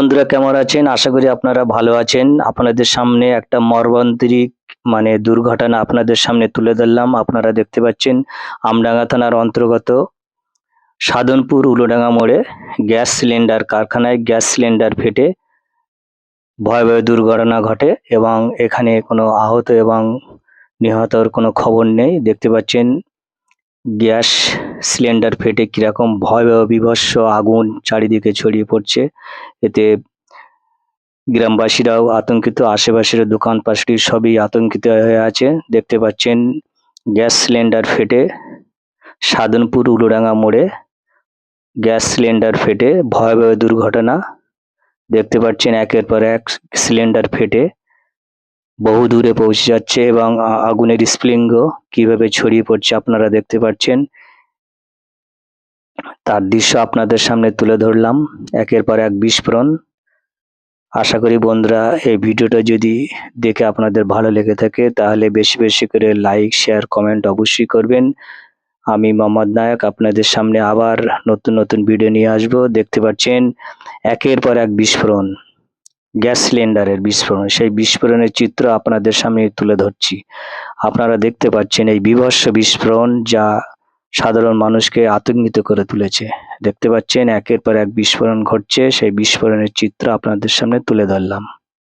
বন্ধুরা, কেমন আছেন? আশা করি আপনারা ভালো আছেন। আপনাদের সামনে একটা মর্মান্তরিক মানে দুর্ঘটনা আপনাদের সামনে তুলে ধরলাম। আপনারা দেখতে পাচ্ছেন আমডাঙ্গা থানার অন্তর্গত সাধনপুর উলোডাঙ্গা মোড়ে গ্যাস সিলিন্ডার কারখানায় গ্যাস সিলিন্ডার ফেটে ভয়াবহ দুর্ঘটনা ঘটে এবং এখানে কোনো আহত এবং নিহতর কোনো খবর নেই। দেখতে পাচ্ছেন গ্যাস সিলিন্ডার ফেটে কীরকম ভয়াবহ, বিভৎস আগুন চারিদিকে ছড়িয়ে পড়ছে। এতে গ্রামবাসীরাও আতঙ্কিত, আশেপাশের দোকান পাশড়ি সবই আতঙ্কিত হয়ে আছে। দেখতে পাচ্ছেন, গ্যাস সিলিন্ডার ফেটে সাধনপুর উলুডাঙ্গা মোড়ে গ্যাস সিলিন্ডার ফেটে ভয়াবহ দুর্ঘটনা। দেখতে পাচ্ছেন, একের পর এক সিলিন্ডার ফেটে বহু দূরে পৌঁছে যাচ্ছে এবং আগুনের স্প্লিঙ্গ কীভাবে ছড়িয়ে পড়ছে আপনারা দেখতে পাচ্ছেন। তার দৃশ্য আপনাদের সামনে তুলে ধরলাম। একের পর এক বিস্ফোরণ। আশা করি বন্ধুরা এই ভিডিওটা যদি দেখে আপনাদের ভালো লেগে থাকে তাহলে বেশি বেশি করে লাইক, শেয়ার, কমেন্ট অবশ্যই করবেন। আমি মোহাম্মদ নায়ক, আপনাদের সামনে আবার নতুন নতুন ভিডিও নিয়ে আসব। দেখতে পাচ্ছেন, একের পর এক বিস্ফোরণ। গ্যাস সিলিন্ডারের বিস্ফোরণ। সেই বিস্ফোরণের চিত্র আপনাদের সামনে তুলে ধরছি। আপনারা দেখতে পাচ্ছেন এই বিভৎস বিস্ফোরণ যা সাধারণ মানুষকে আতঙ্কিত করে তুলেছে। দেখতে পাচ্ছেন, একের পর এক বিস্ফোরণ ঘটছে। সেই বিস্ফোরণের চিত্র আপনাদের সামনে তুলে ধরলাম।